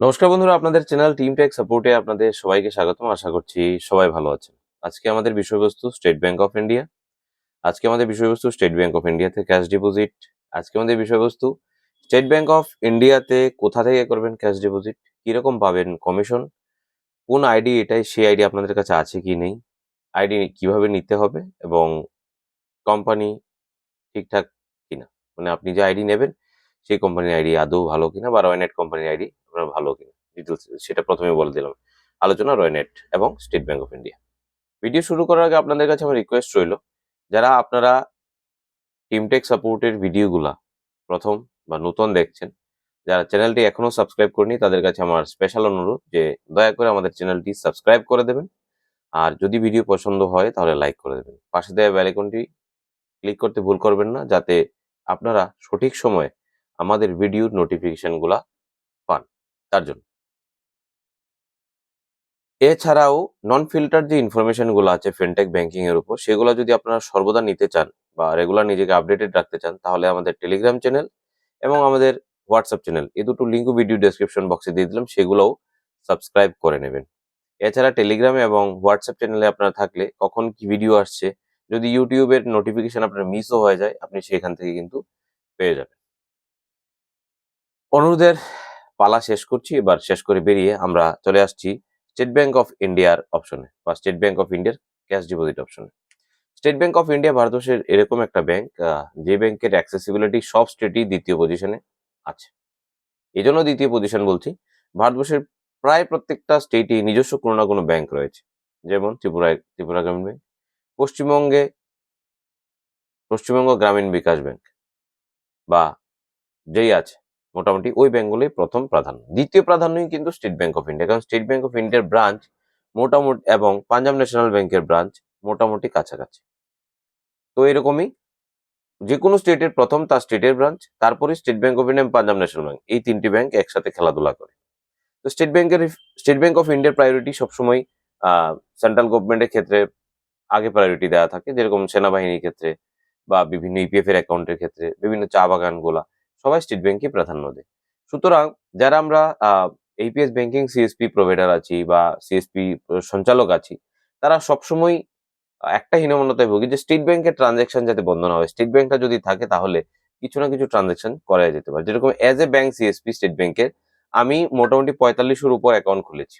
নমস্কার বন্ধুরা, আপনাদের চ্যানেল টিম টেক সাপোর্টে আপনাদের সবাইকে স্বাগতম। আশা করছি সবাই ভালো আছেন। আজকে আমাদের বিষয়বস্তু স্টেট ব্যাংক অফ ইন্ডিয়া আজকে আমাদের বিষয়বস্তু স্টেট ব্যাংক অফ ইন্ডিয়াতে ক্যাশ ডিপোজিট আজকে আমাদের বিষয়বস্তু স্টেট ব্যাংক অফ ইন্ডিয়াতে কোথা থেকে করবেন ক্যাশ ডিপোজিট কীরকম পাবেন কমিশন কোন আইডি এটাই, সেই আইডি আপনাদের কাছে আছে কি নেই? আইডি কীভাবে নিতে হবে এবং কোম্পানি ঠিকঠাক কিনা? মানে আপনি যে আইডি নেবেন সেই কোম্পানির আইডি আদৌ ভালো কিনা বা রয়নেট কোম্পানির আইডি আপনার ভালো কিনা? ডিটেলস সেটা প্রথমে বলে দিলাম। আলোচনা রয়নেট এবং State Bank of India video শুরু করার আগে আপনাদের কাছে আমার রিকোয়েস্ট রইল, যারা আপনারা টিমটেক সাপোর্টের ভিডিওগুলা প্রথম বা নতুন দেখছেন, যারা চ্যানেলটি এখনও সাবস্ক্রাইব করেনি, তাদের কাছে আমার স্পেশাল অনুরোধ যে দয়া করে আমাদের চ্যানেলটি সাবস্ক্রাইব করে দেবেন। আর যদি ভিডিও পছন্দ হয়, তাহলে লাইক করে দেবেন। পাশে দেওয়া বেলাইকনটি ক্লিক করতে ভুল করবেন না, যাতে আপনারা সঠিক সময়ে আমাদের ভিডিওর নোটিফিকেশনগুলা পান, তার জন্য। এছাড়াও নন ফিল্টার যে ইনফরমেশনগুলো আছে ফিনটেক ব্যাংকিং এর উপর, সেগুলো যদি আপনারা সর্বদা নিতে চান বা রেগুলার নিজেকে আপডেটেড রাখতে চান, তাহলে আমাদের টেলিগ্রাম চ্যানেল এবং আমাদের হোয়াটসঅ্যাপ চ্যানেল এই দুটো লিঙ্কও ভিডিও ডেসক্রিপশন বক্সে দিয়ে দিলাম, সেগুলোও সাবস্ক্রাইব করে নেবেন। এছাড়া টেলিগ্রামে এবং হোয়াটসঅ্যাপ চ্যানেলে আপনারা থাকলে কখন কি ভিডিও আসছে, যদি ইউটিউবের নোটিফিকেশন আপনার মিসও হয়ে যায়, আপনি সেখান থেকে কিন্তু পেয়ে যাবেন। অনুরোধের পালা শেষ করছি, এবার শেষ করে বেরিয়ে আমরা চলে আসছি স্টেট ব্যাংক অফ ইন্ডিয়ার অপশনে বা স্টেট ব্যাংক অফ ইন্ডিয়ার ক্যাশ ডিপোজিট অপশনে স্টেট ব্যাংক অফ ইন্ডিয়া ভারতবর্ষের এরকম একটা ব্যাংক যে ব্যাংকের অ্যাক্সেসিবিলিটি সব স্টেটই দ্বিতীয় পজিশনে আছে। এই জন্য দ্বিতীয় পজিশন বলছি, ভারতবর্ষের প্রায় প্রত্যেকটা স্টেটই নিজস্ব কোনো না কোনো ব্যাংক রয়েছে। যেমন ত্রিপুরায় ত্রিপুরা গ্রামীণ ব্যাংক পশ্চিমবঙ্গে, পশ্চিমবঙ্গ গ্রামীণ বিকাশ ব্যাংক বা যেই আছে মোটামুটি ওই ব্যাংকগুলোই প্রথম প্রাধান্য। দ্বিতীয় প্রাধান্যই কিন্তু স্টেট ব্যাঙ্ক অফ ইন্ডিয়া কারণ স্টেট ব্যাঙ্ক অফ ইন্ডিয়ার ব্রাঞ্চ মোটামুটি এবং পাঞ্জাব ন্যাশনাল ব্যাংকের ব্রাঞ্চ মোটামুটি কাছাকাছি। তো এরকমই যে কোনো স্টেটের প্রথম তার স্টেটের ব্রাঞ্চ তারপরে State Bank of India Punjab National Bank এই তিনটি ব্যাংক একসাথে খেলাধুলা করে। তো স্টেট ব্যাংকের স্টেট ব্যাংক অফ ইন্ডিয়ার প্রায়োরিটি সবসময় সেন্ট্রাল গভর্নমেন্টের ক্ষেত্রে আগে প্রায়োরিটি দেওয়া থাকে, যেরকম সেনাবাহিনীর ক্ষেত্রে বা বিভিন্ন ইপিএফ এর অ্যাকাউন্টের ক্ষেত্রে, বিভিন্ন চা বাগানগুলা। সবাই স্টেট ব্যাংকে প্রাধান্য দেয়। সুতরাং যারা আমরা এইপিএস ব্যাংকিং সিএসপি প্রোভাইডার আছি বা সিএসপি সঞ্চালক আছি, তারা সবসময় একটা হীনমন্যতায় ভুগি যে স্টেট ব্যাংকের ট্রানজ্যাকশন যাতে বন্ধ না হয়। স্টেট ব্যাংকটা যদি থাকে তাহলে কিছু না কিছু ট্রানজ্যাকশন করা যেতে পারে। যেরকম as a bank CSP State ব্যাংকের, আমি মোটামুটি পঁয়তাল্লিশের উপর অ্যাকাউন্ট খুলেছি।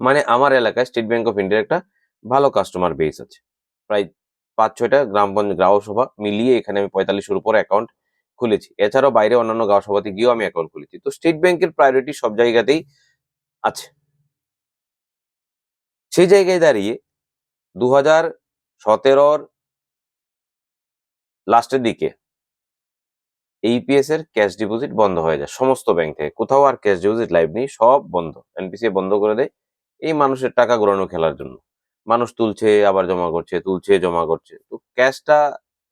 মানে আমার এলাকায় স্টেট ব্যাংক অফ ইন্ডিয়ার একটা ভালো কাস্টমার বেস আছে। প্রায় পাঁচ ছয়টা গ্রাম পঞ্চায়েত গ্রাহক সভা মিলিয়ে এখানে আমি পঁয়তাল্লিশের উপর অ্যাকাউন্ট খুলেছি। এছাড়াও বাইরে অন্যান্য গাঁও সভাতে গিয়েও আমি অ্যাকাউন্ট খুলেছি। তো স্টেট ব্যাংকের প্রায়োরিটি সব জায়গাতেই আছে। সেই জায়গায় দাঁড়িয়ে দু হাজার সতেরোর লাস্টের দিকে এইপিএস এর ক্যাশ ডিপোজিট বন্ধ হয়ে যায় সমস্ত ব্যাংক থেকে। কোথাও আর ক্যাশ ডিপোজিট লাইভ নেই, সব বন্ধ। এনপিসি বন্ধ করে দেয় এই মানুষের টাকা ঘোরানো খেলার জন্য। মানুষ তুলছে, আবার জমা করছে, তুলছে, জমা করছে। তো ক্যাশটা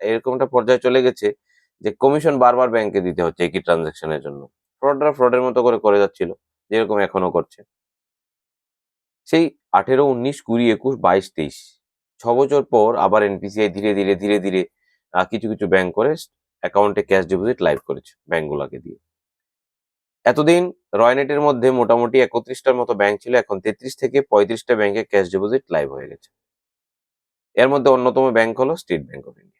এরকম একটা পর্যায়ে চলে গেছে যে কমিশন বারবার ব্যাংকে দিতে হচ্ছে একই ট্রানজাকশনের জন্য। ফ্রডরা ফ্রডের মতো করে করে যাচ্ছিল, যেরকম এখনও করছে। সেই আঠেরো, উনিশ, কুড়ি, একুশ, বাইশ, তেইশ, ছ বছর পর আবার এনপিসিআই ধীরে ধীরে ধীরে ধীরে কিছু কিছু ব্যাংক করে অ্যাকাউন্টে ক্যাশ ডিপোজিট লাইভ করেছে ব্যাংকগুলোকে দিয়ে। এতদিন রয়নেটের মধ্যে মোটামুটি একত্রিশটার মতো ব্যাংক ছিল, এখন তেত্রিশ থেকে পঁয়ত্রিশটা ব্যাংকে ক্যাশ ডিপোজিট লাইভ হয়ে গেছে। এর মধ্যে অন্যতম ব্যাংক হলো State Bank of India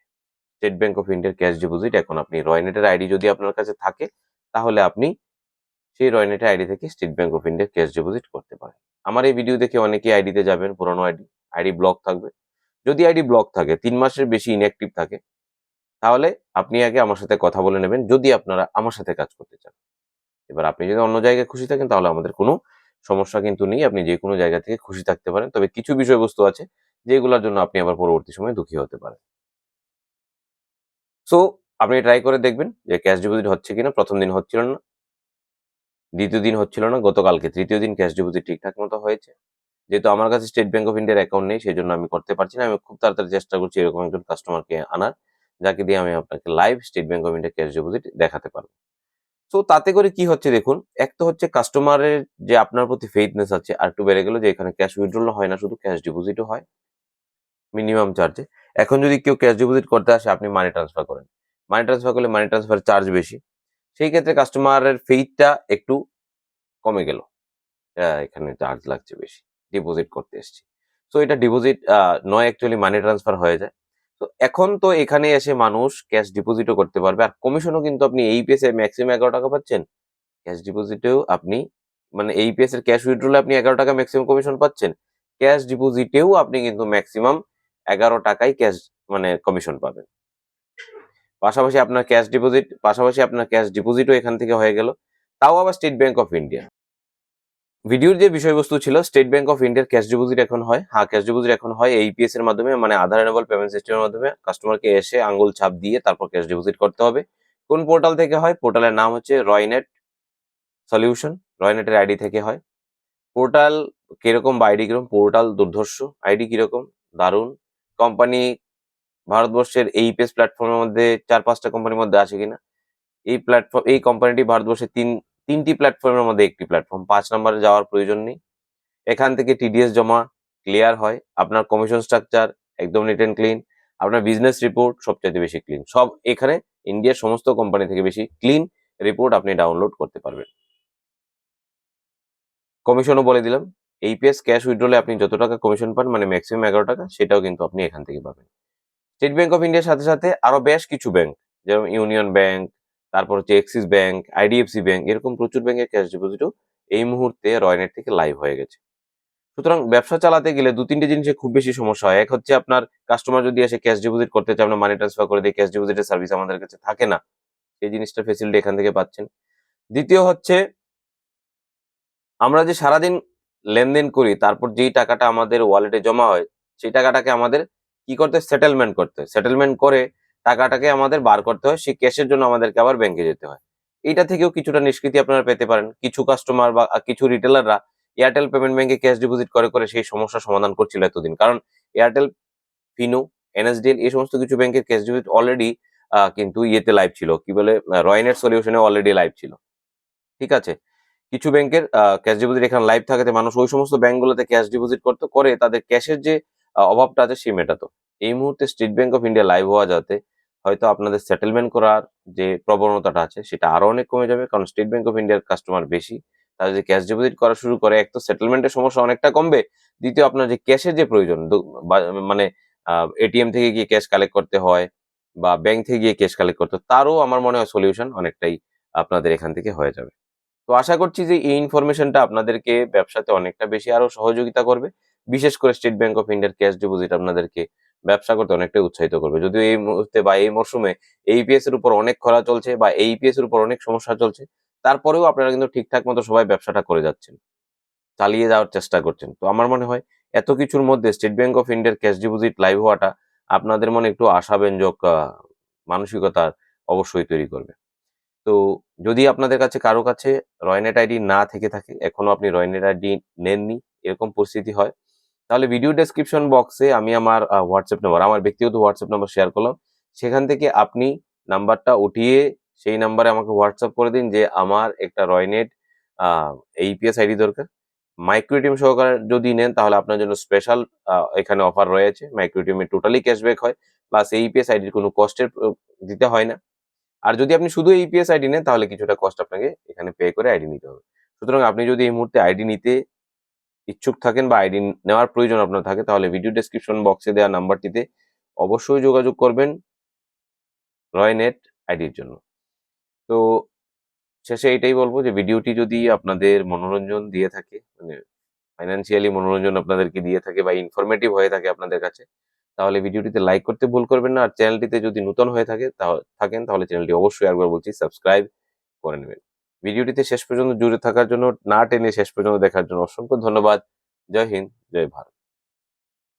State Bank of ইন্ডিয়ার ক্যাশ ডিপোজিট এখন আপনি রয়নেটের আইডি যদি আপনার কাছে থাকে, তাহলে আপনি সেই রয়নেটের আইডি থেকে স্টেট ব্যাংক অফ ইন্ডিয়ার ক্যাশ ডিপোজিট করতে পারেন। আমার এই ভিডিও দেখে অনেকেই আইডিতে যাবেন, পুরোনো আইডি আইডি ব্লক থাকবে। যদি আইডি ব্লক থাকে, তিন মাসের বেশি ইনঅ্যাক্টিভ থাকে, তাহলে আপনি আগে আমার সাথে কথা বলে নেবেন, যদি আপনারা আমার সাথে কাজ করতে চান। এবার আপনি যদি অন্য জায়গায় খুশি থাকেন, তাহলে আমাদের কোনো সমস্যা কিন্তু নেই। আপনি যে কোনো জায়গা থেকে খুশি থাকতে পারেন। তবে কিছু বিষয়বস্তু আছে, যেগুলোর জন্য আপনি আবার পরবর্তী সময় দুঃখী হতে পারেন। সো আপনি ট্রাই করে দেখবেন যে ক্যাশ ডিপোজিট হচ্ছে কিনা, প্রথম দিন হচ্ছিল না। দ্বিতীয় দিন হচ্ছিল না, গতকালকে। তৃতীয় দিন ক্যাশ ডিপোজিট ঠিকঠাক মতো হয়েছে। যেহেতু আমার কাছে স্টেট ব্যাংক অফ ইন্ডিয়ার অ্যাকাউন্ট নেই সেই জন্য আমি করতে পারছি না। আমি খুব তাড়াতাড়ি চেষ্টা করছি এরকম একজন কাস্টমারকে আনার, যাকে দিয়ে আমি আপনাকে live State Bank of India cash deposit দেখাতে পারব। সো তাতে করে কি হচ্ছে দেখুন, এক তো হচ্ছে কাস্টমারের যে আপনার প্রতি ফেইথনেস আছে, আর একটু বেড়ে গেল যে এখানে ক্যাশ উইথড্রল হয় না, শুধু ক্যাশ ডিপোজিটও হয় মিনিমাম চার্জে এখন যদি কেউ ক্যাশ ডিপোজিট করতে আসে, আপনি মানি ট্রান্সফার করেন। মানি ট্রান্সফার করলে মানি ট্রান্সফার চার্জ বেশি। সেই ক্ষেত্রে কাস্টমারের ফেইথটা একটু কমে গেল। এখানে চার্জ লাগছে বেশি। ডিপোজিট করতে এসছি। সো এটা ডিপোজিট নয় অ্যাকচুয়ালি মানি ট্রান্সফার হয়ে যায়। তো এখন তো এখানে এসে মানুষ ক্যাশ ডিপোজিটও করতে পারবে। আর কমিশনও কিন্তু আপনি এই পেসে ম্যাক্সিমাম এগারো টাকা পাচ্ছেন। ক্যাশ ডিপোজিটেও আপনি মানে এই পেস এর ক্যাশ উইথড্রলে আপনি এগারো টাকা ম্যাক্সিমাম কমিশন পাচ্ছেন। ক্যাশ ডিপোজিটেও আপনি কিন্তু ম্যাক্সিমাম এগারো টাকাই ক্যাশ মানে কমিশন পাবেন। পাশাপাশি আপনার ক্যাশ ডিপোজিট পাশাপাশি আপনার ক্যাশ ডিপোজিটও এখান থেকে হয়ে গেল। তাও আবার স্টেট ব্যাংক অফ ইন্ডিয়া ভিডিওর যে বিষয়বস্তু ছিল স্টেট ব্যাংক অফ ইন্ডিয়ার ক্যাশ ডিপোজিট এখন হয়। হ্যাঁ ক্যাশ ডিপোজিট এখন হয় এইপিএস এর মাধ্যমে মানে আধার এনেবল পেমেন্ট সিস্টেমের মাধ্যমে। কাস্টমারকে এসে আঙ্গুল ছাপ দিয়ে তারপর ক্যাশ ডিপোজিট করতে হবে। কোন পোর্টাল থেকে হয়? পোর্টালের নাম হচ্ছে রয়নেট সলিউশন রয়নেটের আইডি থেকে হয়। পোর্টাল কীরকম বা আইডি কীরকম? পোর্টাল দুর্ধর্ষ। আইডি কীরকম? দারুণ। কোম্পানি ভারতবর্ষের এই পেস প্ল্যাটফর্মের মধ্যে চার পাঁচটা কোম্পানির মধ্যে আছে কিনা? এই প্ল্যাটফর্ম এই কোম্পানিটি ভারতবর্ষের তিন, তিনটি প্ল্যাটফর্মের মধ্যে একটি প্ল্যাটফর্ম পাঁচ নম্বরে যাওয়ার প্রয়োজন নেই। এখান থেকে টিডিএস জমা ক্লিয়ার হয়। আপনার কমিশন স্ট্রাকচার একদম নিট অ্যান্ড ক্লিন আপনার বিজনেস রিপোর্ট সবচাইতে বেশি ক্লিন সব এখানে ইন্ডিয়ার সমস্ত কোম্পানি থেকে বেশি ক্লিন রিপোর্ট আপনি ডাউনলোড করতে পারবেন। কমিশনও বলে দিলাম। এইপিএস ক্যাশ উইথড্রলে আপনি যত টাকা কমিশন পান মানে ম্যাক্সিমাম এগারো টাকা, সেটাও কিন্তু আপনি এখান থেকে পাবেন। স্টেট ব্যাংক অফ ইন্ডিয়ার সাথে সাথে আরও বেশ কিছু ব্যাংক যেমন ইউনিয়ন ব্যাংক তারপর হচ্ছে এক্সিস ব্যাংক আইডিএফসি ব্যাংক এরকম প্রচুর ব্যাংকের ক্যাশ ডিপোজিটও এই মুহূর্তে রয়নেট থেকে লাইভ হয়ে গেছে। সুতরাং ব্যবসা চালাতে গেলে দু তিনটে জিনিসে খুব বেশি সমস্যা হয়। এক হচ্ছে আপনার কাস্টমার যদি এসে ক্যাশ ডিপোজিট করতে চায় আমরা মানি ট্রান্সফার করে দিই ক্যাশ ডিপোজিটের সার্ভিস আমাদের কাছে থাকে না, সেই জিনিসটা ফেসিলিটি এখান থেকে পাচ্ছেন। দ্বিতীয় হচ্ছে, আমরা যে সারাদিন লেনদেন করি, তারপর যেই টাকাটা আমাদের ওয়ালেটে জমা হয়, সেই টাকাটাকে আমাদের কি করতে সেটেলমেন্ট করতে সেটেলমেন্ট করে টাকাটাকে আমাদের বার করতে হয়, সেই ক্যাশের জন্য আমাদেরকে আবার ব্যাংকে যেতে হয়। এইটা থেকেও কিছুটা নিষ্কৃতি আপনারা পেতে পারেন। কিছু কাস্টমার বা কিছু রিটেলাররা এয়ারটেল পেমেন্ট ব্যাংকে ক্যাশ ডিপোজিট করে করে সেই সমস্যার সমাধান করছিল এতদিন। কারণ এয়ারটেল ফিনো এনএসডিএল এই সমস্ত কিছু ব্যাংকের ক্যাশ ডিপোজিট অলরেডি কিন্তু ইয়েতে লাইভ ছিল। কি বলে রয়নেট সলিউশনে অলরেডি লাইভ ছিল। ঠিক আছে? কিছু ব্যাংকের ক্যাশ ডিপোজিট এখানে লাইভ থাকাতে মানুষ ওই সমস্ত ব্যাংকগুলোতে ক্যাশ ডিপোজিট করতো, করে তাদের ক্যাশের যে অভাবটা আছে সেই মেটাতো। এই মুহূর্তে State Bank of India live হওয়া যাতে হয়তো আপনাদের সেটেলমেন্ট করার যে প্রবণতাটা আছে, সেটা আরও অনেক কমে যাবে, কারণ স্টেট ব্যাংক অফ ইন্ডিয়ার কাস্টমার বেশি। তারা যদি ক্যাশ ডিপোজিট করা শুরু করে, এক তো সেটেলমেন্টের সমস্যা অনেকটা কমবে, দ্বিতীয় আপনার যে ক্যাশের যে প্রয়োজন মানে এটিএম থেকে গিয়ে ক্যাশ কালেক্ট করতে হয়, বা ব্যাংক থেকে গিয়ে ক্যাশ কালেক্ট করতে তারও আমার মনে হয় সলিউশন অনেকটাই আপনাদের এখান থেকে হয়ে যাবে। তো আশা করছি যে এই ইনফরমেশনটা আপনাদেরকে ব্যবসাতে অনেকটা বেশি আরও সহযোগিতা করবে। বিশেষ করে স্টেট ব্যাংক অফ ইন্ডিয়ার ক্যাশ ডিপোজিট আপনাদেরকে ব্যবসা করতে অনেকটাই উৎসাহিত করবে। যদিও এই মুহূর্তে বা এই মরশুমে এইপিএস এর উপর অনেক খরা চলছে বা এইপিএস এর উপর অনেক সমস্যা চলছে তারপরেও আপনারা কিন্তু ঠিকঠাক মতো সবাই ব্যবসাটা করে যাচ্ছেন চালিয়ে যাওয়ার চেষ্টা করছেন। তো আমার মনে হয় এত কিছুর মধ্যে স্টেট ব্যাংক অফ ইন্ডিয়ার ক্যাশ ডিপোজিট লাইভ হওয়াটা আপনাদের মনে একটু আশাব্যঞ্জক আহ, মানসিকতা অবশ্যই তৈরি করবে। তো যদি আপনাদের কাছে কারও কাছে রয়নেট আইডি না থেকে থাকে, এখনও আপনি রয়নেট আইডি নেননি, এরকম পরিস্থিতি হয়, তাহলে ভিডিও ডেসক্রিপশন বক্সে আমি আমার হোয়াটসঅ্যাপ নাম্বার আমার ব্যক্তিগত হোয়াটসঅ্যাপ নাম্বার শেয়ার করলাম। সেখান থেকে আপনি নাম্বারটা উঠিয়ে সেই নাম্বারে আমাকে হোয়াটসঅ্যাপ করে দিন যে আমার একটা রয়নেট এইপিএস আইডি দরকার। মাইক্রোটিম সহকারে যদি নেন, তাহলে আপনার জন্য স্পেশাল এখানে অফার রয়েছে। মাইক্রোটিমে টোটালি ক্যাশব্যাক হয়। প্লাস এইপিএস আইডির কোনো কস্টের দিতে হয় না। আর যদি আপনি শুধু ইপিএস আইডি নেন, তাহলে কিছুটা কস্ট আপনাকে এখানে পে করে আইডি নিতে হবে। সুতরাং আপনি যদি এই মুহূর্তে আইডি নিতে ইচ্ছুক থাকেন বা আইডি নেওয়ার প্রয়োজন আপনার থাকে, তাহলে ভিডিও ডেসক্রিপশন বক্সে দেওয়া নাম্বারটিতে অবশ্যই যোগাযোগ করবেন রয়নেট আইডির জন্য। তো শেষে এটাই বলব যে ভিডিওটি যদি আপনাদের মনোরঞ্জন দিয়ে থাকে মানে ফাইন্যান্সিয়ালি মনোরঞ্জন আপনাদেরকে দিয়ে থাকে বা ইনফরমেটিভ হয়ে থাকে আপনাদের কাছে তাহলে ভিডিওটিতে লাইক করতে ভুল করবেন না। আর চ্যানেলটিতে যদি নতুন হয়ে থাকে থাকেন, তাহলে চ্যানেলটি অবশ্যই একবার বলছি সাবস্ক্রাইব করে নেবেন। ভিডিওটিতে শেষ পর্যন্ত জুড়ে থাকার জন্য, না টেনে শেষ পর্যন্ত দেখার জন্য অসংখ্য ধন্যবাদ। জয় হিন্দ, জয় ভারত।